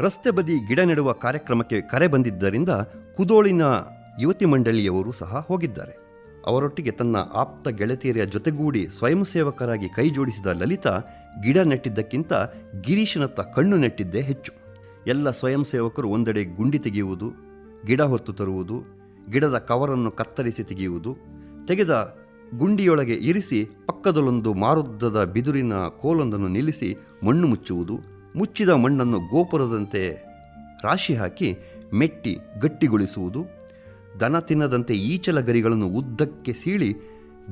ರಸ್ತೆ ಬದಿ ಗಿಡ ನೆಡುವ ಕಾರ್ಯಕ್ರಮಕ್ಕೆ ಕರೆ ಬಂದಿದ್ದರಿಂದ ಕುದೋಳಿನ ಯುವತಿ ಮಂಡಳಿಯವರು ಸಹ ಹೋಗಿದ್ದಾರೆ. ಅವರೊಟ್ಟಿಗೆ ತನ್ನ ಆಪ್ತ ಗೆಳತಿಯರ ಜೊತೆಗೂಡಿ ಸ್ವಯಂ ಸೇವಕರಾಗಿ ಕೈ ಜೋಡಿಸಿದ ಲಲಿತಾ ಗಿಡ ನೆಟ್ಟಿದ್ದಕ್ಕಿಂತ ಗಿರೀಶನತ್ತ ಕಣ್ಣು ನೆಟ್ಟಿದ್ದೇ ಹೆಚ್ಚು. ಎಲ್ಲ ಸ್ವಯಂ ಸೇವಕರು ಒಂದೆಡೆ ಗುಂಡಿ ತೆಗೆಯುವುದು, ಗಿಡ ಹೊತ್ತು ತರುವುದು, ಗಿಡದ ಕವರನ್ನು ಕತ್ತರಿಸಿ ತೆಗೆಯುವುದು, ತೆಗೆದ ಗುಂಡಿಯೊಳಗೆ ಇರಿಸಿ ಪಕ್ಕದಲ್ಲೊಂದು ಮಾರುದ್ದದ ಬಿದುರಿನ ಕೋಲೊಂದನ್ನು ನಿಲ್ಲಿಸಿ ಮಣ್ಣು ಮುಚ್ಚುವುದು ಮುಚ್ಚಿದ ಮಣ್ಣನ್ನು ಗೋಪುರದಂತೆ ರಾಶಿ ಹಾಕಿ ಮೆಟ್ಟಿ ಗಟ್ಟಿಗೊಳಿಸುವುದು, ದನ ತಿನ್ನದಂತೆ ಈಚಲ ಗರಿಗಳನ್ನು ಉದ್ದಕ್ಕೆ ಸೀಳಿ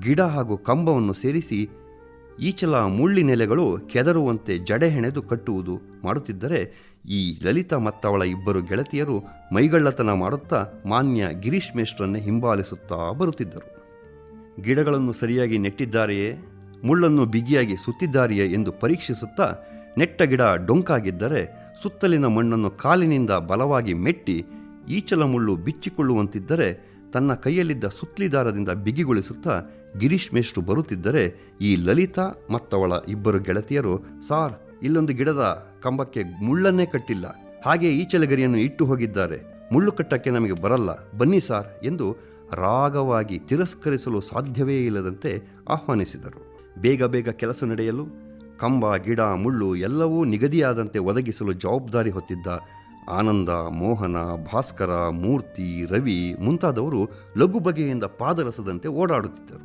ಗಿಡ ಹಾಗೂ ಕಂಬವನ್ನು ಸೇರಿಸಿ ಈಚಲ ಮುಳ್ಳಿನೆಲೆಗಳು ಕೆದರುವಂತೆ ಜಡೆ ಹೆಣೆದು ಕಟ್ಟುವುದು ಮಾಡುತ್ತಿದ್ದರೆ ಈ ಲಲಿತಾ ಮತ್ತವಳ ಇಬ್ಬರು ಗೆಳತಿಯರು ಮೈಗಳ್ಳತನ ಮಾಡುತ್ತಾ ಮಾನ್ಯ ಗಿರೀಶ್ ಮೇಷ್ಟ್ರನ್ನೇ ಹಿಂಬಾಲಿಸುತ್ತಾ ಬರುತ್ತಿದ್ದರು. ಗಿಡಗಳನ್ನು ಸರಿಯಾಗಿ ನೆಟ್ಟಿದ್ದಾರೆಯೇ, ಮುಳ್ಳನ್ನು ಬಿಗಿಯಾಗಿ ಸುತ್ತಿದ್ದಾರೆಯೇ ಎಂದು ಪರೀಕ್ಷಿಸುತ್ತಾ ನೆಟ್ಟ ಗಿಡ ಡೊಂಕಾಗಿದ್ದರೆ ಸುತ್ತಲಿನ ಮಣ್ಣನ್ನು ಕಾಲಿನಿಂದ ಬಲವಾಗಿ ಮೆಟ್ಟಿ ಈಚಲ ಮುಳ್ಳು ಬಿಚ್ಚಿಕೊಳ್ಳುವಂತಿದ್ದರೆ ತನ್ನ ಕೈಯಲ್ಲಿದ್ದ ಸುತ್ತಲಿದಾರದಿಂದ ಬಿಗಿಗೊಳಿಸುತ್ತಾ ಗಿರೀಶ್ ಮೇಷ್ಟ್ರು ಬರುತ್ತಿದ್ದರೆ ಈ ಲಲಿತಾ ಮತ್ತವಳ ಇಬ್ಬರು ಗೆಳತಿಯರು, ಸಾರ್, ಇಲ್ಲೊಂದು ಗಿಡದ ಕಂಬಕ್ಕೆ ಮುಳ್ಳನ್ನೇ ಕಟ್ಟಿಲ್ಲ, ಹಾಗೆ ಈಚಲಗರಿಯನ್ನು ಇಟ್ಟು ಹೋಗಿದ್ದಾರೆ, ಮುಳ್ಳು ಕಟ್ಟಕ್ಕೆ ನಮಗೆ ಬರಲ್ಲ, ಬನ್ನಿ ಸಾರ್ ಎಂದು ರಾಗವಾಗಿ ತಿರಸ್ಕರಿಸಲು ಸಾಧ್ಯವೇ ಇಲ್ಲದಂತೆ ಆಹ್ವಾನಿಸಿದರು. ಬೇಗ ಬೇಗ ಕೆಲಸ ನಡೆಯಲು ಕಂಬ, ಗಿಡ, ಮುಳ್ಳು ಎಲ್ಲವೂ ನಿಗದಿಯಾದಂತೆ ಒದಗಿಸಲು ಜವಾಬ್ದಾರಿ ಹೊತ್ತಿದ್ದ ಆನಂದ, ಮೋಹನ, ಭಾಸ್ಕರ, ಮೂರ್ತಿ, ರವಿ ಮುಂತಾದವರು ಲಘು ಬಗೆಯಿಂದ ಪಾದರಸದಂತೆ ಓಡಾಡುತ್ತಿದ್ದರು.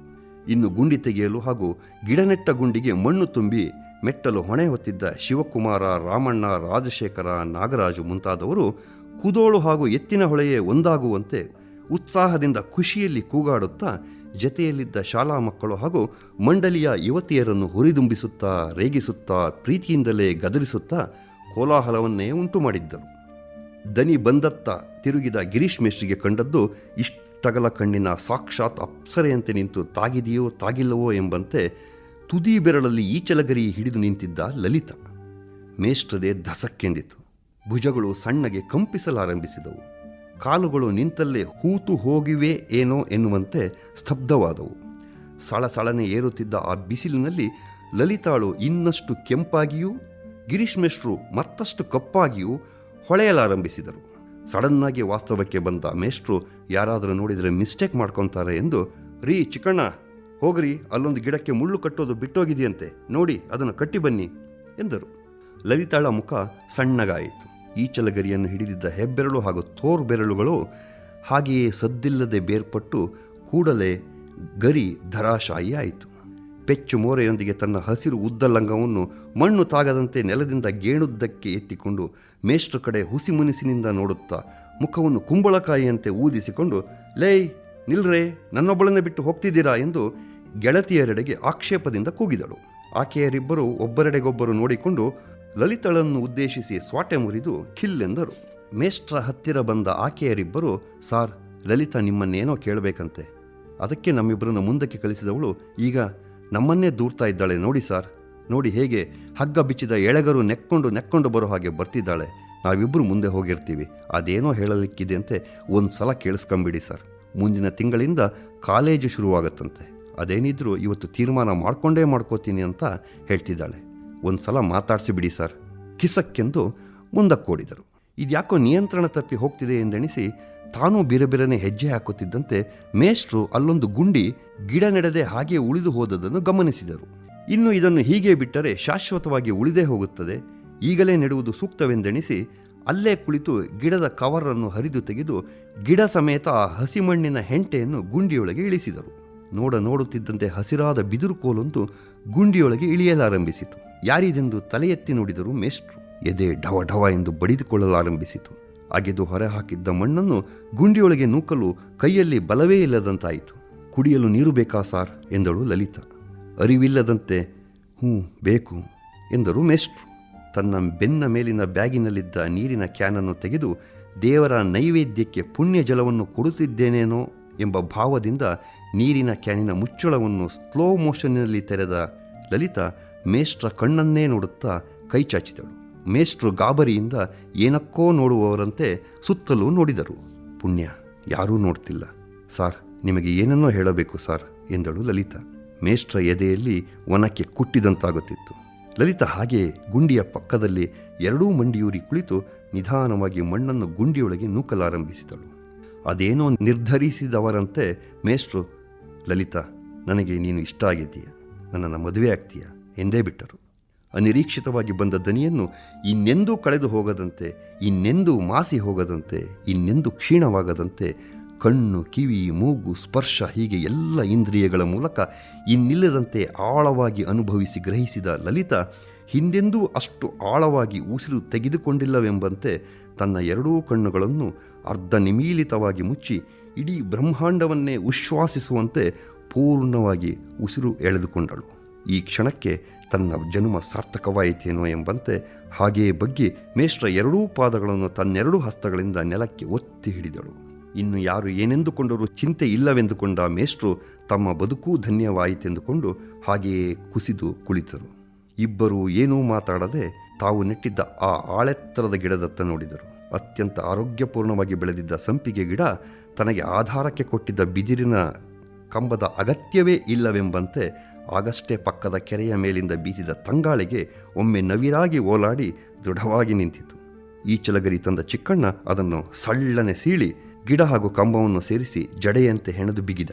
ಇನ್ನು ಗುಂಡಿ ತೆಗೆಯಲು ಹಾಗೂ ಗಿಡನೆಟ್ಟ ಗುಂಡಿಗೆ ಮಣ್ಣು ತುಂಬಿ ಮೆಟ್ಟಲು ಹೊಣೆ ಹೊತ್ತಿದ್ದ ಶಿವಕುಮಾರ, ರಾಮಣ್ಣ, ರಾಜಶೇಖರ, ನಾಗರಾಜು ಮುಂತಾದವರು ಕುದೋಳು ಹಾಗೂ ಎತ್ತಿನ ಹೊಳೆಯೇ ಒಂದಾಗುವಂತೆ ಉತ್ಸಾಹದಿಂದ ಖುಷಿಯಲ್ಲಿ ಕೂಗಾಡುತ್ತಾ ಜತೆಯಲ್ಲಿದ್ದ ಶಾಲಾ ಮಕ್ಕಳು ಹಾಗೂ ಮಂಡಲಿಯ ಯುವತಿಯರನ್ನು ಹುರಿದುಂಬಿಸುತ್ತಾ, ರೇಗಿಸುತ್ತಾ, ಪ್ರೀತಿಯಿಂದಲೇ ಗದರಿಸುತ್ತಾ ಕೋಲಾಹಲವನ್ನೇ ಉಂಟು ಮಾಡಿದ್ದರು. ದನಿ ಬಂದತ್ತ ತಿರುಗಿದ ಗಿರೀಶ್ ಮೇಷ್ಟ್ರಿಗೆ ಕಂಡದ್ದು ಇಷ್ಟಗಲ ಕಣ್ಣಿನ ಸಾಕ್ಷಾತ್ ಅಪ್ಸರೆಯಂತೆ ನಿಂತು ತಾಗಿದೆಯೋ ತಾಗಿಲ್ಲವೋ ಎಂಬಂತೆ ತುದಿ ಬೆರಳಲ್ಲಿ ಈಚಲಗರಿ ಹಿಡಿದು ನಿಂತಿದ್ದ ಲಲಿತ. ಮೇಷ್ಟ್ರದೆ ಧಸಕ್ಕೆಂದಿತು ಭುಜಗಳು ಸಣ್ಣಗೆ ಕಂಪಿಸಲಾರಂಭಿಸಿದವು. ಕಾಲುಗಳು ನಿಂತಲ್ಲೇ ಹೂತು ಹೋಗಿವೆ ಏನೋ ಎನ್ನುವಂತೆ ಸ್ತಬ್ಧವಾದವು. ಸಳಸಳನೆ ಏರುತ್ತಿದ್ದ ಆ ಬಿಸಿಲಿನಲ್ಲಿ ಲಲಿತಾಳು ಇನ್ನಷ್ಟು ಕೆಂಪಾಗಿಯೂ ಗಿರೀಶ್ ಮೇಷ್ಟ್ರು ಮತ್ತಷ್ಟು ಕಪ್ಪಾಗಿಯೂ ಹೊಳೆಯಲಾರಂಭಿಸಿದರು. ಸಡನ್ನಾಗಿ ವಾಸ್ತವಕ್ಕೆ ಬಂದ ಮೇಷ್ಟ್ರು ಯಾರಾದರೂ ನೋಡಿದರೆ ಮಿಸ್ಟೇಕ್ ಮಾಡ್ಕೊತಾರೆ ಎಂದು, ರೀ ಚಿಕ್ಕಣ್ಣ, ಹೋಗ್ರಿ, ಅಲ್ಲೊಂದು ಗಿಡಕ್ಕೆ ಮುಳ್ಳು ಕಟ್ಟೋದು ಬಿಟ್ಟೋಗಿದೆಯಂತೆ, ನೋಡಿ ಅದನ್ನು ಕಟ್ಟಿ ಬನ್ನಿ, ಎಂದರು. ಲಲಿತಾಳ ಮುಖ ಸಣ್ಣಗಾಯಿತು. ಈಚಲಗರಿಯನ್ನು ಹಿಡಿದಿದ್ದ ಹೆಬ್ಬೆರಳು ಹಾಗೂ ತೋರ್ ಬೆರಳುಗಳು ಹಾಗೆಯೇ ಸದ್ದಿಲ್ಲದೆ ಬೇರ್ಪಟ್ಟು ಕೂಡಲೇ ಗರಿ ಧರಾಶಾಯಿ ಆಯಿತು ಪೆಚ್ಚು ಮೋರೆಯೊಂದಿಗೆ ತನ್ನ ಹಸಿರು ಉದ್ದ ಲಂಗವನ್ನು ಮಣ್ಣು ತಾಗದಂತೆ ನೆಲದಿಂದ ಗೇಣುದ್ದಕ್ಕೆ ಎತ್ತಿಕೊಂಡು ಮೇಷ್ಟ್ರ ಕಡೆ ಹುಸಿ ಮುನಿಸಿನಿಂದ ನೋಡುತ್ತಾ ಮುಖವನ್ನು ಕುಂಬಳಕಾಯಿಯಂತೆ ಊದಿಸಿಕೊಂಡು ಲೇಯ್ ನಿಲ್ರೆ, ನನ್ನೊಬ್ಬಳನ್ನೇ ಬಿಟ್ಟು ಹೋಗ್ತಿದ್ದೀರಾ? ಎಂದು ಗೆಳತಿಯರೆಡೆಗೆ ಆಕ್ಷೇಪದಿಂದ ಕೂಗಿದಳು. ಆಕೆಯರಿಬ್ಬರು ಒಬ್ಬರೆಡೆಗೊಬ್ಬರು ನೋಡಿಕೊಂಡು ಲಲಿತಳನ್ನು ಉದ್ದೇಶಿಸಿ ಸ್ವಾಟೆ ಮುರಿದು ಖಿಲ್ಲೆಂದರು. ಮೇಷ್ಟ್ರ ಹತ್ತಿರ ಬಂದ ಆಕೆಯರಿಬ್ಬರು, ಸಾರ್, ಲಲಿತಾ ನಿಮ್ಮನ್ನೇನೋ ಕೇಳಬೇಕಂತೆ. ಅದಕ್ಕೆ ನಮ್ಮಿಬ್ಬರನ್ನು ಮುಂದಕ್ಕೆ ಕಳಿಸಿದವಳು ಈಗ ನಮ್ಮನ್ನೇ ದೂರ್ತಾ ಇದ್ದಾಳೆ. ನೋಡಿ ಸಾರ್, ನೋಡಿ ಹೇಗೆ ಹಗ್ಗ ಬಿಚ್ಚಿದ ಎಳೆಗರು ನೆಕ್ಕೊಂಡು ನೆಕ್ಕೊಂಡು ಬರೋ ಹಾಗೆ ಬರ್ತಿದ್ದಾಳೆ. ನಾವಿಬ್ಬರು ಮುಂದೆ ಹೋಗಿರ್ತೀವಿ. ಅದೇನೋ ಹೇಳಲಿಕ್ಕಿದೆ ಅಂತೆ ಒಂದು ಸಲ ಕೇಳಿಸ್ಕೊಂಬಿಡಿ ಸರ್. ಮುಂದಿನ ತಿಂಗಳಿಂದ ಕಾಲೇಜು ಶುರುವಾಗತ್ತಂತೆ. ಅದೇನಿದ್ರೂ ಇವತ್ತು ತೀರ್ಮಾನ ಮಾಡ್ಕೊಂಡೇ ಮಾಡ್ಕೋತೀನಿ ಅಂತ ಹೇಳ್ತಿದ್ದಾಳೆ. ಒಂದು ಸಲ ಮಾತಾಡಿಸಿ ಬಿಡಿ ಸರ್, ಕಿಸಕ್ಕೆಂದು ಮುಂದಕ್ಕೋಡಿದರು. ಇದ್ಯಾಕೋ ನಿಯಂತ್ರಣ ತಪ್ಪಿ ಹೋಗ್ತಿದೆ ಎಂದೆಣಿಸಿ ತಾನೂ ಬೇರೆ ಬೇರೆನೆ ಹೆಜ್ಜೆ ಹಾಕುತ್ತಿದ್ದಂತೆ ಮೇಷ್ಟ್ರು ಅಲ್ಲೊಂದು ಗುಂಡಿ ಗಿಡ ನೆಡದೆ ಹಾಗೆ ಉಳಿದು ಹೋದದನ್ನು ಗಮನಿಸಿದರು. ಇನ್ನು ಇದನ್ನು ಹೀಗೆ ಬಿಟ್ಟರೆ ಶಾಶ್ವತವಾಗಿ ಉಳಿದೇ ಹೋಗುತ್ತದೆ. ಈಗಲೇ ನೆಡುವುದು ಸೂಕ್ತವೆಂದೆಣಿಸಿ ಅಲ್ಲೇ ಕುಳಿತು ಗಿಡದ ಕವರನ್ನು ಹರಿದು ತೆಗೆದು ಗಿಡ ಸಮೇತ ಆ ಹಸಿಮಣ್ಣಿನ ಹೆಂಟೆಯನ್ನು ಗುಂಡಿಯೊಳಗೆ ಇಳಿಸಿದರು. ನೋಡ ನೋಡುತ್ತಿದ್ದಂತೆ ಹಸಿರಾದ ಬಿದಿರು ಕೋಲೊಂದು ಗುಂಡಿಯೊಳಗೆ ಇಳಿಯಲಾರಂಭಿಸಿತು. ಯಾರಿದೆಂದು ತಲೆ ಎತ್ತಿ ನೋಡಿದರು ಮೇಷ್ಟ್ರು. ಎದೆ ಢವ ಢವ ಎಂದು ಬಡಿದುಕೊಳ್ಳಲಾರಂಭಿಸಿತು. ಅಗೆದು ಹೊರೆ ಹಾಕಿದ್ದ ಮಣ್ಣನ್ನು ಗುಂಡಿಯೊಳಗೆ ನೂಕಲು ಕೈಯಲ್ಲಿ ಬಲವೇ ಇಲ್ಲದಂತಾಯಿತು. ಕುಡಿಯಲು ನೀರು ಬೇಕಾ ಸಾರ್? ಎಂದಳು ಲಲಿತಾ. ಅರಿವಿಲ್ಲದಂತೆ, ಹ್ಞೂ, ಬೇಕು, ಎಂದರು ಮೇಷ್ಟ್ರು. ತನ್ನ ಬೆನ್ನ ಮೇಲಿನ ಬ್ಯಾಗಿನಲ್ಲಿದ್ದ ನೀರಿನ ಕ್ಯಾನನ್ನು ತೆಗೆದು ದೇವರ ನೈವೇದ್ಯಕ್ಕೆ ಪುಣ್ಯ ಜಲವನ್ನು ಕೊಡುತ್ತಿದ್ದೇನೇನೋ ಎಂಬ ಭಾವದಿಂದ ನೀರಿನ ಕ್ಯಾನಿನ ಮುಚ್ಚಳವನ್ನು ಸ್ಲೋ ಮೋಷನ್ನಲ್ಲಿ ತೆರೆದ ಲಲಿತಾ ಮೇಷ್ಟ್ರ ಕಣ್ಣನ್ನೇ ನೋಡುತ್ತಾ ಕೈ ಚಾಚಿದಳು. ಮೇಷ್ಟ್ರು ಗಾಬರಿಯಿಂದ ಏನಕ್ಕೋ ನೋಡುವವರಂತೆ ಸುತ್ತಲೂ ನೋಡಿದರು. ಪುಣ್ಯ, ಯಾರೂ ನೋಡ್ತಿಲ್ಲ. ಸಾರ್, ನಿಮಗೆ ಏನನ್ನೋ ಹೇಳಬೇಕು ಸಾರ್, ಎಂದಳು ಲಲಿತಾ. ಮೇಷ್ಟ್ರ ಎದೆಯಲ್ಲಿ ಒನಕ್ಕೆ ಕುಟ್ಟಿದಂತಾಗುತ್ತಿತ್ತು. ಲಲಿತಾ ಹಾಗೆ ಗುಂಡಿಯ ಪಕ್ಕದಲ್ಲಿ ಎರಡೂ ಮಂಡಿಯೂರಿ ಕುಳಿತು ನಿಧಾನವಾಗಿ ಮಣ್ಣನ್ನು ಗುಂಡಿಯೊಳಗೆ ನೂಕಲಾರಂಭಿಸಿದಳು. ಅದೇನೋ ನಿರ್ಧರಿಸಿದವರಂತೆ ಮೇಷ್ಟ್ರು, ಲಲಿತಾ, ನನಗೆ ನೀನು ಇಷ್ಟ ಆಗಿದ್ದೀಯ. ನನ್ನನ್ನು ಮದುವೆ ಆಗ್ತೀಯ. ಎಂದೇ ಬಿಟ್ಟರು. ಅನಿರೀಕ್ಷಿತವಾಗಿ ಬಂದ ದನಿಯನ್ನು ಇನ್ನೆಂದೂ ಕಳೆದು ಹೋಗದಂತೆ, ಇನ್ನೆಂದೂ ಮಾಸಿ ಹೋಗದಂತೆ, ಇನ್ನೆಂದೂ ಕ್ಷೀಣವಾಗದಂತೆ ಕಣ್ಣು, ಕಿವಿ, ಮೂಗು, ಸ್ಪರ್ಶ ಹೀಗೆ ಎಲ್ಲ ಇಂದ್ರಿಯಗಳ ಮೂಲಕ ಇನ್ನಿಲ್ಲದಂತೆ ಆಳವಾಗಿ ಅನುಭವಿಸಿ ಗ್ರಹಿಸಿದ ಲಲಿತಾ ಹಿಂದೆಂದೂ ಅಷ್ಟು ಆಳವಾಗಿ ಉಸಿರು ತೆಗೆದುಕೊಂಡಿಲ್ಲವೆಂಬಂತೆ ತನ್ನ ಎರಡೂ ಕಣ್ಣುಗಳನ್ನು ಅರ್ಧ ನಿಮೀಲಿತವಾಗಿ ಮುಚ್ಚಿ ಇಡೀ ಬ್ರಹ್ಮಾಂಡವನ್ನೇ ಉಶ್ವಾಸಿಸುವಂತೆ ಪೂರ್ಣವಾಗಿ ಉಸಿರು ಎಳೆದುಕೊಂಡಳು. ಈ ಕ್ಷಣಕ್ಕೆ ತನ್ನ ಜನ್ಮ ಸಾರ್ಥಕವಾಯಿತೇನೋ ಎಂಬಂತೆ ಹಾಗೆಯೇ ಬಗ್ಗಿ ಮೇಷ್ಟ್ರ ಎರಡೂ ಪಾದಗಳನ್ನು ತನ್ನೆರಡೂ ಹಸ್ತಗಳಿಂದ ನೆಲಕ್ಕೆ ಒತ್ತಿ ಹಿಡಿದಳು. ಇನ್ನು ಯಾರು ಏನೆಂದುಕೊಂಡರೂ ಚಿಂತೆ ಇಲ್ಲವೆಂದುಕೊಂಡ ಮೇಷ್ಟ್ರು ತಮ್ಮ ಬದುಕೂ ಧನ್ಯವಾಯಿತೆಂದುಕೊಂಡು ಹಾಗೆಯೇ ಕುಸಿದು ಕುಳಿತರು. ಇಬ್ಬರೂ ಏನೂ ಮಾತಾಡದೆ ತಾವು ನೆಟ್ಟಿದ್ದ ಆ ಆಳೆತ್ತರದ ಗಿಡದತ್ತ ನೋಡಿದರು. ಅತ್ಯಂತ ಆರೋಗ್ಯಪೂರ್ಣವಾಗಿ ಬೆಳೆದಿದ್ದ ಸಂಪಿಗೆ ಗಿಡ ತನಗೆ ಆಧಾರಕ್ಕೆ ಕೊಟ್ಟಿದ್ದ ಬಿದಿರಿನ ಕಂಬದ ಅಗತ್ಯವೇ ಇಲ್ಲವೆಂಬಂತೆ ಆಗಷ್ಟೇ ಪಕ್ಕದ ಕೆರೆಯ ಮೇಲಿಂದ ಬೀಸಿದ ತಂಗಾಳಿಗೆ ಒಮ್ಮೆ ನವಿರಾಗಿ ಓಲಾಡಿ ದೃಢವಾಗಿ ನಿಂತಿತು. ಈಚಲಗರಿ ತಂದ ಚಿಕ್ಕಣ್ಣ ಅದನ್ನು ಸಳ್ಳನೆ ಸೀಳಿ ಗಿಡ ಹಾಗೂ ಕಂಬವನ್ನು ಸೇರಿಸಿ ಜಡೆಯಂತೆ ಹೆಣೆದು ಬಿಗಿದ.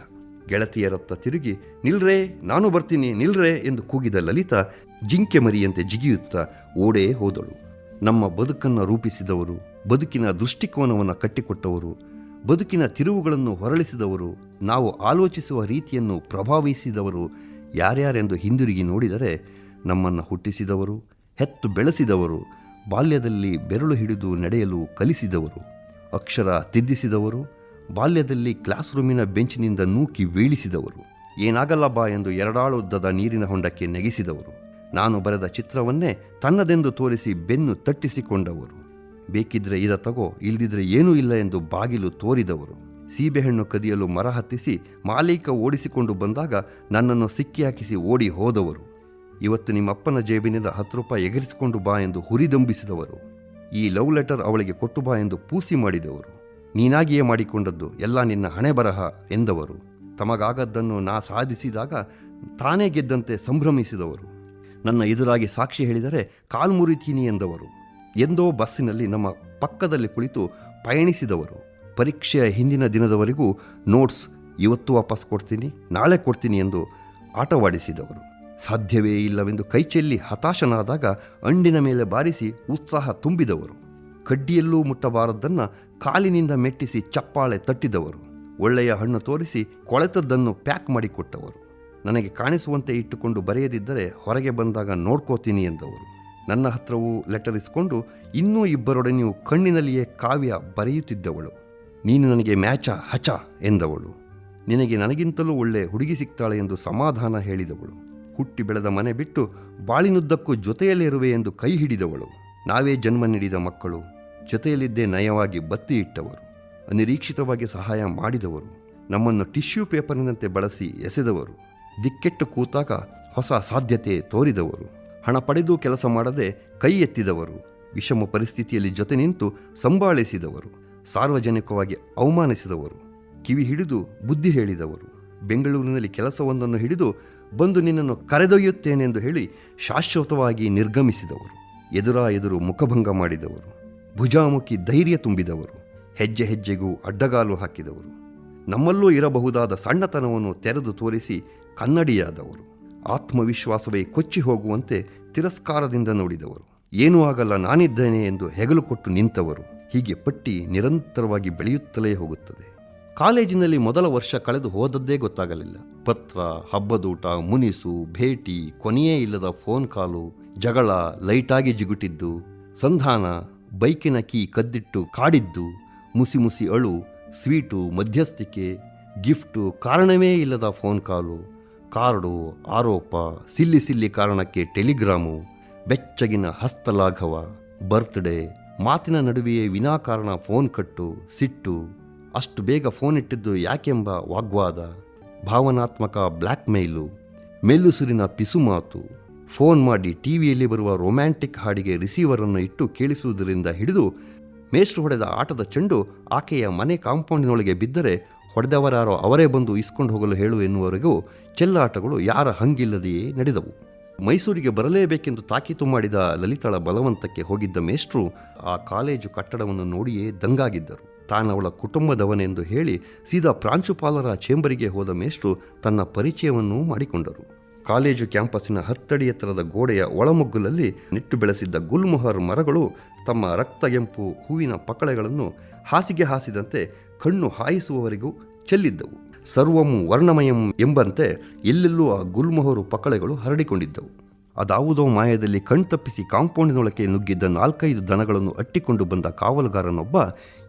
ಗೆಳತಿಯರತ್ತ ತಿರುಗಿ, ನಿಲ್ರೇ, ನಾನು ಬರ್ತೀನಿ, ನಿಲ್ರೇ ಎಂದು ಕೂಗಿದ ಲಲಿತಾ ಜಿಂಕೆ ಮರಿಯಂತೆ ಜಿಗಿಯುತ್ತಾ ಓಡೇ ಹೋದಳು. ನಮ್ಮ ಬದುಕನ್ನು ರೂಪಿಸಿದವರು, ಬದುಕಿನ ದೃಷ್ಟಿಕೋನವನ್ನು ಕಟ್ಟಿಕೊಟ್ಟವರು, ಬದುಕಿನ ತಿರುವುಗಳನ್ನು ಹೊರಳಿಸಿದವರು, ನಾವು ಆಲೋಚಿಸುವ ರೀತಿಯನ್ನು ಪ್ರಭಾವಿಸಿದವರು ಯಾರ್ಯಾರೆಂದು ಹಿಂದಿರುಗಿ ನೋಡಿದರೆ ನಮ್ಮನ್ನು ಹುಟ್ಟಿಸಿದವರು, ಹೆತ್ತು ಬೆಳೆಸಿದವರು, ಬಾಲ್ಯದಲ್ಲಿ ಬೆರಳು ಹಿಡಿದು ನಡೆಯಲು ಕಲಿಸಿದವರು, ಅಕ್ಷರ ತಿದ್ದಿಸಿದವರು, ಬಾಲ್ಯದಲ್ಲಿ ಕ್ಲಾಸ್ ರೂಮಿನ ಬೆಂಚಿನಿಂದ ನೂಕಿ ಬೀಳಿಸಿದವರು. ಏನಾಗಲ್ಲ ಬಾ ಎಂದು ಎರಡಾಳುದ್ದದ ನೀರಿನ ಹೊಂಡಕ್ಕೆ ನೆಗೆಸಿದವರು. ನಾನು ಬರೆದ ಚಿತ್ರವನ್ನೇ ತನ್ನದೆಂದು ತೋರಿಸಿ ಬೆನ್ನು ತಟ್ಟಿಸಿಕೊಂಡವರು. ಬೇಕಿದ್ರೆ ಇದ ತಗೋ, ಇಲ್ದಿದ್ರೆ ಏನೂ ಇಲ್ಲ ಎಂದು ಬಾಗಿಲು ತೋರಿದವರು. ಸೀಬೆಹಣ್ಣು ಕದಿಯಲು ಮರ ಹತ್ತಿಸಿ ಮಾಲೀಕ ಓಡಿಸಿಕೊಂಡು ಬಂದಾಗ ನನ್ನನ್ನು ಸಿಕ್ಕಿ ಹಾಕಿಸಿ ಓಡಿ ಹೋದವರು. ಇವತ್ತು ನಿಮ್ಮಪ್ಪನ ಜೇಬಿನಿಂದ ಹತ್ತು ರೂಪಾಯಿ ಎಗರಿಸಿಕೊಂಡು ಬಾ ಎಂದು ಹುರಿದಂಬಿಸಿದವರು ಈ ಲವ್ ಲೆಟರ್ ಅವಳಿಗೆ ಕೊಟ್ಟು ಬಾ ಎಂದು ಪೂಸಿ ಮಾಡಿದವರು. ನೀನಾಗಿಯೇ ಮಾಡಿಕೊಂಡದ್ದು ಎಲ್ಲ ನಿನ್ನ ಹಣೆ ಬರಹ ಎಂದವರು. ತಮಗಾಗದ್ದನ್ನು ನಾ ಸಾಧಿಸಿದಾಗ ತಾನೇ ಗೆದ್ದಂತೆ ಸಂಭ್ರಮಿಸಿದವರು. ನನ್ನ ಎದುರಾಗಿ ಸಾಕ್ಷಿ ಹೇಳಿದರೆ ಕಾಲ್ಮುರಿತೀನಿ ಎಂದವರು. ಎಂದೋ ಬಸ್ಸಿನಲ್ಲಿ ನಮ್ಮ ಪಕ್ಕದಲ್ಲಿ ಕುಳಿತು ಪಯಣಿಸಿದವರು. ಪರೀಕ್ಷೆಯ ಹಿಂದಿನ ದಿನದವರೆಗೂ ನೋಟ್ಸ್ ಇವತ್ತು ವಾಪಸ್ ಕೊಡ್ತೀನಿ, ನಾಳೆ ಕೊಡ್ತೀನಿ ಎಂದು ಆಟವಾಡಿಸಿದವರು. ಸಾಧ್ಯವೇ ಇಲ್ಲವೆಂದು ಕೈಚೆಲ್ಲಿ ಹತಾಶನಾದಾಗ ಅಂಡಿನ ಮೇಲೆ ಬಾರಿಸಿ ಉತ್ಸಾಹ ತುಂಬಿದವರು. ಕಡ್ಡಿಯಲ್ಲೂ ಮುಟ್ಟಬಾರದ್ದನ್ನು ಕಾಲಿನಿಂದ ಮೆಟ್ಟಿಸಿ ಚಪ್ಪಾಳೆ ತಟ್ಟಿದವರು. ಒಳ್ಳೆಯ ಹಣ್ಣು ತೋರಿಸಿ ಕೊಳೆತದ್ದನ್ನು ಪ್ಯಾಕ್ ಮಾಡಿಕೊಟ್ಟವರು. ನನಗೆ ಕಾಣಿಸುವಂತೆ ಇಟ್ಟುಕೊಂಡು ಬರೆಯದಿದ್ದರೆ ಹೊರಗೆ ಬಂದಾಗ ನೋಡ್ಕೋತೀನಿ ಎಂದವರು. ನನ್ನ ಹತ್ರವೂ ಲೆಟರ್ ಇಸ್ಕೊಂಡು ಇನ್ನೂ ಇಬ್ಬರೊಡನೆಯೂ ಕಣ್ಣಿನಲ್ಲಿಯೇ ಕಾವ್ಯ ಬರೆಯುತ್ತಿದ್ದವಳು. ನೀನು ನನಗೆ ಮ್ಯಾಚ, ಹಚ ಎಂದವಳು. ನಿನಗೆ ನನಗಿಂತಲೂ ಒಳ್ಳೆ ಹುಡುಗಿ ಸಿಗ್ತಾಳೆ ಎಂದು ಸಮಾಧಾನ ಹೇಳಿದವಳು. ಹುಟ್ಟಿ ಬೆಳೆದ ಮನೆ ಬಿಟ್ಟು ಬಾಳಿನುದ್ದಕ್ಕೂ ಜೊತೆಯಲ್ಲಿರುವೆ ಎಂದು ಕೈ ಹಿಡಿದವಳು. ನಾವೇ ಜನ್ಮ ನೀಡಿದ ಮಕ್ಕಳು. ಜೊತೆಯಲ್ಲಿದ್ದೇ ನಯವಾಗಿ ಬತ್ತಿ ಇಟ್ಟವರು. ಅನಿರೀಕ್ಷಿತವಾಗಿ ಸಹಾಯ ಮಾಡಿದವರು. ನಮ್ಮನ್ನು ಟಿಶ್ಯೂ ಪೇಪರಿನಂತೆ ಬಳಸಿ ಎಸೆದವರು. ದಿಕ್ಕೆಟ್ಟು ಕೂತಾಗ ಹೊಸ ಸಾಧ್ಯತೆ ತೋರಿದವರು. ಹಣ ಪಡೆದು ಕೆಲಸ ಮಾಡದೆ ಕೈ ಎತ್ತಿದವರು. ವಿಷಮ ಪರಿಸ್ಥಿತಿಯಲ್ಲಿ ಜೊತೆ ನಿಂತು ಸಂಭಾಳಿಸಿದವರು. ಸಾರ್ವಜನಿಕವಾಗಿ ಅವಮಾನಿಸಿದವರು, ಕಿವಿ ಹಿಡಿದು ಬುದ್ಧಿ ಹೇಳಿದವರು, ಬೆಂಗಳೂರಿನಲ್ಲಿ ಕೆಲಸವೊಂದನ್ನು ಹಿಡಿದು ಬಂದು ನಿನ್ನನ್ನು ಕರೆದೊಯ್ಯುತ್ತೇನೆಂದು ಹೇಳಿ ಶಾಶ್ವತವಾಗಿ ನಿರ್ಗಮಿಸಿದವರು, ಎದುರ ಎದುರು ಮುಖಭಂಗ ಮಾಡಿದವರು, ಭುಜಾಮುಖಿ ಧೈರ್ಯ ತುಂಬಿದವರು, ಹೆಜ್ಜೆ ಹೆಜ್ಜೆಗೂ ಅಡ್ಡಗಾಲು ಹಾಕಿದವರು, ನಮ್ಮಲ್ಲೂ ಇರಬಹುದಾದ ಸಣ್ಣತನವನ್ನು ತೆರೆದು ತೋರಿಸಿ ಕನ್ನಡಿಯಾದವರು, ಆತ್ಮವಿಶ್ವಾಸವೇ ಕೊಚ್ಚಿ ಹೋಗುವಂತೆ ತಿರಸ್ಕಾರದಿಂದ ನೋಡಿದವರು. ಏನೂ ಆಗಲ್ಲ ನಾನಿದ್ದೇನೆ ಎಂದು ಹೆಗಲು ಕೊಟ್ಟು ನಿಂತವರು. ಹೀಗೆ ಪಟ್ಟಿ ನಿರಂತರವಾಗಿ ಬೆಳೆಯುತ್ತಲೇ ಹೋಗುತ್ತದೆ. ಕಾಲೇಜಿನಲ್ಲಿ ಮೊದಲ ವರ್ಷ ಕಳೆದು ಹೋದದ್ದೇ ಗೊತ್ತಾಗಲಿಲ್ಲ. ಪತ್ರ, ಹಬ್ಬದೂಟ, ಮುನಿಸು, ಭೇಟಿ, ಕೊನೆಯೇ ಇಲ್ಲದ ಫೋನ್ ಕಾಲು, ಜಗಳ ಲೈಟಾಗಿ ಜಿಗುಟಿದ್ದು, ಸಂಧಾನ, ಬೈಕಿನ ಕೀ ಕದ್ದಿಟ್ಟು ಕಾಡಿದ್ದು, ಮುಸಿ ಮುಸಿ ಅಳು, ಸ್ವೀಟು, ಮಧ್ಯಸ್ಥಿಕೆ, ಗಿಫ್ಟು ಕಾರಣವೇ ಇಲ್ಲದ ಫೋನ್ ಕಾಲು, ಕಾರ್ಡು, ಆರೋಪ, ಸಿಲ್ಲಿ ಸಿಲ್ಲಿ ಕಾರಣಕ್ಕೆ ಟೆಲಿಗ್ರಾಮು, ಬೆಚ್ಚಗಿನ ಹಸ್ತಲಾಘವ, ಬರ್ತ್ಡೇ ಮಾತಿನ ನಡುವೆಯೇ ವಿನಾಕಾರಣ ಫೋನ್ ಕಟ್ಟು, ಸಿಟ್ಟು, ಅಷ್ಟು ಬೇಗ ಫೋನ್ ಇಟ್ಟಿದ್ದು ಯಾಕೆಂಬ ವಾಗ್ವಾದ, ಭಾವನಾತ್ಮಕ ಬ್ಲ್ಯಾಕ್ ಮೇಲು ಮೆಲ್ಲುಸುರಿನ ಪಿಸುಮಾತು ಫೋನ್ ಮಾಡಿ ಟಿವಿಯಲ್ಲಿ ಬರುವ ರೊಮ್ಯಾಂಟಿಕ್ ಹಾಡಿಗೆ ರಿಸೀವರನ್ನು ಇಟ್ಟು ಕೇಳಿಸುವುದರಿಂದ ಹಿಡಿದು ಮೇಷ್ಟ್ರು ಹೊಡೆದ ಆಟದ ಚೆಂಡು ಆಕೆಯ ಮನೆ ಕಾಂಪೌಂಡಿನೊಳಗೆ ಬಿದ್ದರೆ ಹೊಡೆದವರಾರೋ ಅವರೇ ಬಂದು ಇಸ್ಕೊಂಡು ಹೋಗಲು ಹೇಳು ಎನ್ನುವವರೆಗೂ ಚೆಲ್ಲಾಟಗಳು ಯಾರ ಹಂಗಿಲ್ಲದೆಯೇ ನಡೆದವು. ಮೈಸೂರಿಗೆ ಬರಲೇಬೇಕೆಂದು ತಾಕೀತು ಮಾಡಿದ ಲಲಿತಾಳ ಬಲವಂತಕ್ಕೆ ಹೋಗಿದ್ದ ಮೇಷ್ಟ್ರು ಆ ಕಾಲೇಜು ಕಟ್ಟಡವನ್ನು ನೋಡಿಯೇ ದಂಗಾಗಿದ್ದರು. ತಾನವಳ ಕುಟುಂಬದವನೆಂದು ಹೇಳಿ ಸೀದಾ ಪ್ರಾಂಶುಪಾಲರ ಚೇಂಬರಿಗೆ ಹೋದ ಮೇಷ್ಟ್ರು ತನ್ನ ಪರಿಚಯವನ್ನೂ ಮಾಡಿಕೊಂಡರು. ಕಾಲೇಜು ಕ್ಯಾಂಪಸ್ಸಿನ ಹತ್ತಡಿ ಎತ್ತರದ ಗೋಡೆಯ ಒಳಮುಗ್ಗುಲಲ್ಲಿ ನಿಟ್ಟು ಬೆಳೆಸಿದ್ದ ಗುಲ್ಮೊಹರ್ ಮರಗಳು ತಮ್ಮ ರಕ್ತಗೆಂಪು ಹೂವಿನ ಪಕಳೆಗಳನ್ನು ಹಾಸಿಗೆ ಹಾಸಿದಂತೆ ಕಣ್ಣು ಹಾಯಿಸುವವರೆಗೂ ಚೆಲ್ಲಿದ್ದವು. ಸರ್ವಂ ವರ್ಣಮಯಂ ಎಂಬಂತೆ ಎಲ್ಲೆಲ್ಲೂ ಆ ಗುಲ್ಮೊಹರು ಪಕಳೆಗಳು ಹರಡಿಕೊಂಡಿದ್ದವು. ಅದಾವುದೋ ಮಾಯದಲ್ಲಿ ಕಣ್ತಪ್ಪಿಸಿ ಕಾಂಪೌಂಡಿನೊಳಕ್ಕೆ ನುಗ್ಗಿದ್ದ ನಾಲ್ಕೈದು ದನಗಳನ್ನು ಅಟ್ಟಿಕೊಂಡು ಬಂದ ಕಾವಲುಗಾರನೊಬ್ಬ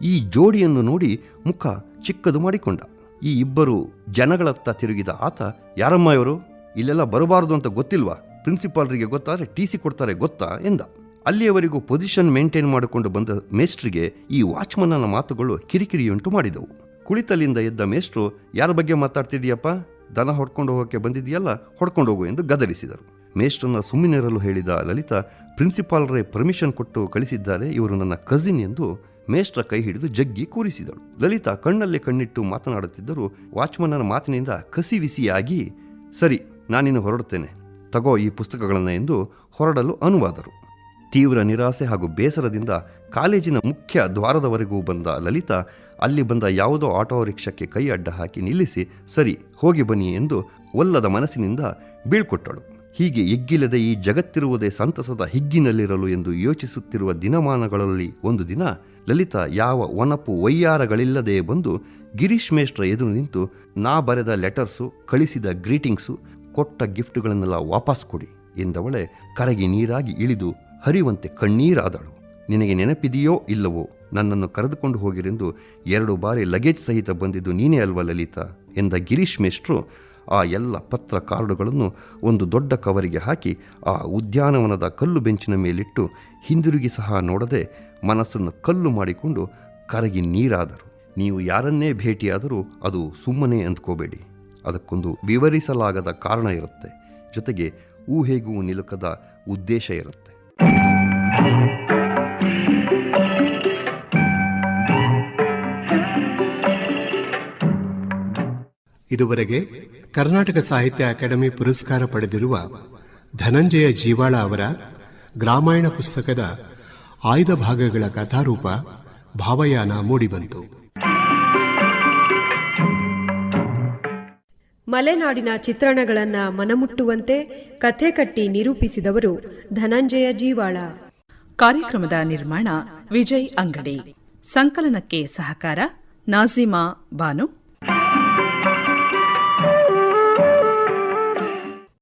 ಈ ಜೋಡಿಯನ್ನು ನೋಡಿ ಮುಖ ಚಿಕ್ಕದು ಮಾಡಿಕೊಂಡ. ಈ ಇಬ್ಬರು ಜನಗಳತ್ತ ತಿರುಗಿದ ಆತ, ಯಾರಮ್ಮ ಇವರು? ಇಲ್ಲೆಲ್ಲ ಬರಬಾರದು ಅಂತ ಗೊತ್ತಿಲ್ವಾ? ಪ್ರಿನ್ಸಿಪಾಲ್ರಿಗೆ ಗೊತ್ತಾದರೆ ಟಿ ಸಿ ಕೊಡ್ತಾರೆ ಗೊತ್ತಾ? ಎಂದ. ಅಲ್ಲಿಯವರೆಗೂ ಪೊಸಿಷನ್ ಮೇಂಟೈನ್ ಮಾಡಿಕೊಂಡು ಬಂದ ಮೇಸ್ಟ್ರಿಗೆ ಈ ವಾಚ್ಮನ್ನ ಮಾತುಗಳು ಕಿರಿಕಿರಿಯುಂಟು ಮಾಡಿದವು. ಕುಳಿತಲ್ಲಿಂದ ಎದ್ದ ಮೇಷ್ಟ್ರು, ಯಾರ ಬಗ್ಗೆ ಮಾತಾಡ್ತಿದೀಯಪ್ಪ ದನ ಹೊಡ್ಕೊಂಡು ಹೋಗೋಕ್ಕೆ ಬಂದಿದೆಯಲ್ಲ ಹೊಡ್ಕೊಂಡು ಹೋಗು ಎಂದು ಗದರಿಸಿದರು. ಮೇಷ್ಟ್ರನ್ನ ಸುಮ್ಮನಿರಲು ಹೇಳಿದ ಲಲಿತಾ, ಪ್ರಿನ್ಸಿಪಾಲ್ರೇ ಪರ್ಮಿಷನ್ ಕೊಟ್ಟು ಕಳಿಸಿದ್ದಾರೆ, ಇವರು ನನ್ನ ಕಸಿನ್ ಎಂದು ಮೇಷ್ಟ್ರ ಕೈ ಹಿಡಿದು ಜಗ್ಗಿ ಕೂರಿಸಿದಳು. ಲಲಿತಾ ಕಣ್ಣಲ್ಲೇ ಕಣ್ಣಿಟ್ಟು ಮಾತನಾಡುತ್ತಿದ್ದರು ವಾಚ್ಮನ್ನನ ಮಾತಿನಿಂದ ಕಸಿವಿಸಿಯಾಗಿ, ಸರಿ, ನಾನಿನ್ನು ಹೊರಡುತ್ತೇನೆ. ತಗೋ ಈ ಪುಸ್ತಕಗಳನ್ನು ಎಂದು ಹೊರಡಲು ಅನುವಾದರು. ತೀವ್ರ ನಿರಾಸೆ ಹಾಗೂ ಬೇಸರದಿಂದ ಕಾಲೇಜಿನ ಮುಖ್ಯ ದ್ವಾರದವರೆಗೂ ಬಂದ ಲಲಿತಾ, ಅಲ್ಲಿ ಬಂದ ಯಾವುದೋ ಆಟೋ ರಿಕ್ಷಕ್ಕೆ ಕೈ ಅಡ್ಡ ಹಾಕಿ ನಿಲ್ಲಿಸಿ, ಸರಿ, ಹೋಗಿ ಬನ್ನಿ ಎಂದು ಒಲ್ಲದ ಮನಸ್ಸಿನಿಂದ ಬೀಳ್ಕೊಟ್ಟಳು. ಹೀಗೆ ಎಗ್ಗಿಲ್ಲದೆ ಈ ಜಗತ್ತಿರುವುದೇ ಸಂತಸದ ಹಿಗ್ಗಿನಲ್ಲಿರಲು ಎಂದು ಯೋಚಿಸುತ್ತಿರುವ ದಿನಮಾನಗಳಲ್ಲಿ ಒಂದು ದಿನ, ಲಲಿತಾ ಯಾವ ಒನಪು ವೈಯಾರಗಳಿಲ್ಲದೆ ಬಂದು ಗಿರೀಶ್ ಮೇಷ್ಟ್ರ ಎದುರು ನಿಂತು, ನಾ ಬರೆದ ಲೆಟರ್ಸು, ಕಳಿಸಿದ ಗ್ರೀಟಿಂಗ್ಸು, ಕೊಟ್ಟ ಗಿಫ್ಟ್ಗಳನ್ನೆಲ್ಲ ವಾಪಸ್ ಕೊಡಿ ಎಂದವಳೆ ಕರಗಿ ನೀರಾಗಿ ಇಳಿದು ಹರಿವಂತೆ ಕಣ್ಣೀರಾದಳು. ನಿನಗೆ ನೆನಪಿದೆಯೋ ಇಲ್ಲವೋ ನನ್ನನ್ನು ಕರೆದುಕೊಂಡು ಹೋಗಿರೆಂದು ಎರಡು ಬಾರಿ ಲಗೇಜ್ ಸಹಿತ ಬಂದಿದ್ದು ನೀನೇ ಅಲ್ವ ಲಲಿತಾ? ಎಂದ ಗಿರೀಶ್ ಮೇಷ್ಟ್ರು ಆ ಎಲ್ಲ ಪತ್ರ ಕಾರ್ಡುಗಳನ್ನು ಒಂದು ದೊಡ್ಡ ಕವರಿಗೆ ಹಾಕಿ ಆ ಉದ್ಯಾನವನದ ಕಲ್ಲು ಬೆಂಚಿನ ಮೇಲಿಟ್ಟು ಹಿಂದಿರುಗಿ ಸಹ ನೋಡದೆ ಮನಸ್ಸನ್ನು ಕಲ್ಲು ಮಾಡಿಕೊಂಡು ಕರಗಿ ನೀರಾದರು. ನೀವು ಯಾರನ್ನೇ ಭೇಟಿಯಾದರೂ ಅದು ಸುಮ್ಮನೆ ಅಂದ್ಕೋಬೇಡಿ. ಅದಕ್ಕೊಂದು ವಿವರಿಸಲಾಗದ ಕಾರಣ ಇರುತ್ತೆ. ಜೊತೆಗೆ ಊಹೆಗೂ ನಿಲುಕದ ಉದ್ದೇಶ ಇರುತ್ತೆ. ಇದುವರೆಗೆ ಕರ್ನಾಟಕ ಸಾಹಿತ್ಯ ಅಕಾಡೆಮಿ ಪುರಸ್ಕಾರ ಪಡೆದಿರುವ ಧನಂಜಯ ಜೀವಾಳ ಅವರ ಗ್ರಾಮಾಯಣ ಪುಸ್ತಕದ ಆಯ್ದ ಭಾಗಗಳ ಕಥಾರೂಪ ಭಾವಯಾನ ಮೂಡಿಬಂತು. ಮಲೆನಾಡಿನ ಚಿತ್ರಣಗಳನ್ನು ಮನಮುಟ್ಟುವಂತೆ ಕಥೆ ಕಟ್ಟಿ ನಿರೂಪಿಸಿದವರು ಧನಂಜಯ ಜೀವಾಳ. ಕಾರ್ಯಕ್ರಮದ ನಿರ್ಮಾಣ ವಿಜಯ್ ಅಂಗಡಿ. ಸಂಕಲನಕ್ಕೆ ಸಹಕಾರ ನಾಜಿಮಾ ಬಾನು.